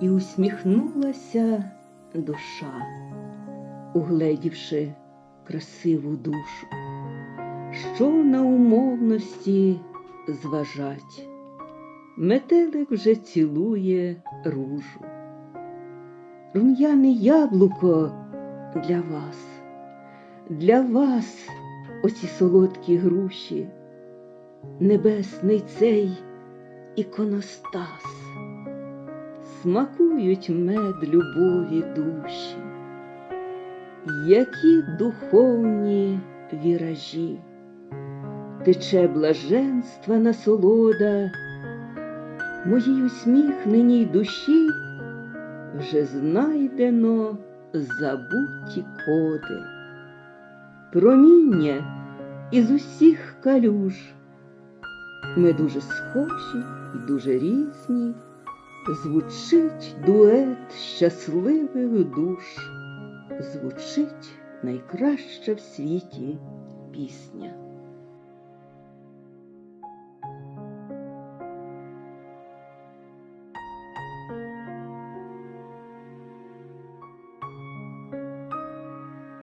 і усміхнулася душа, угледівши красиву душу, що на умовності зважать. Метелик вже цілує ружу. Рум'яне яблуко для вас, для вас оці солодкі груші, небесний цей іконостас, смакують мед любові душі, які духовні віражі, тече блаженства насолода, моїй усміхненій душі вже знайдено забуті коди, проміння із усіх калюж. Ми дуже схожі і дуже різні, звучить дует щасливих душ, звучить найкраща в світі пісня.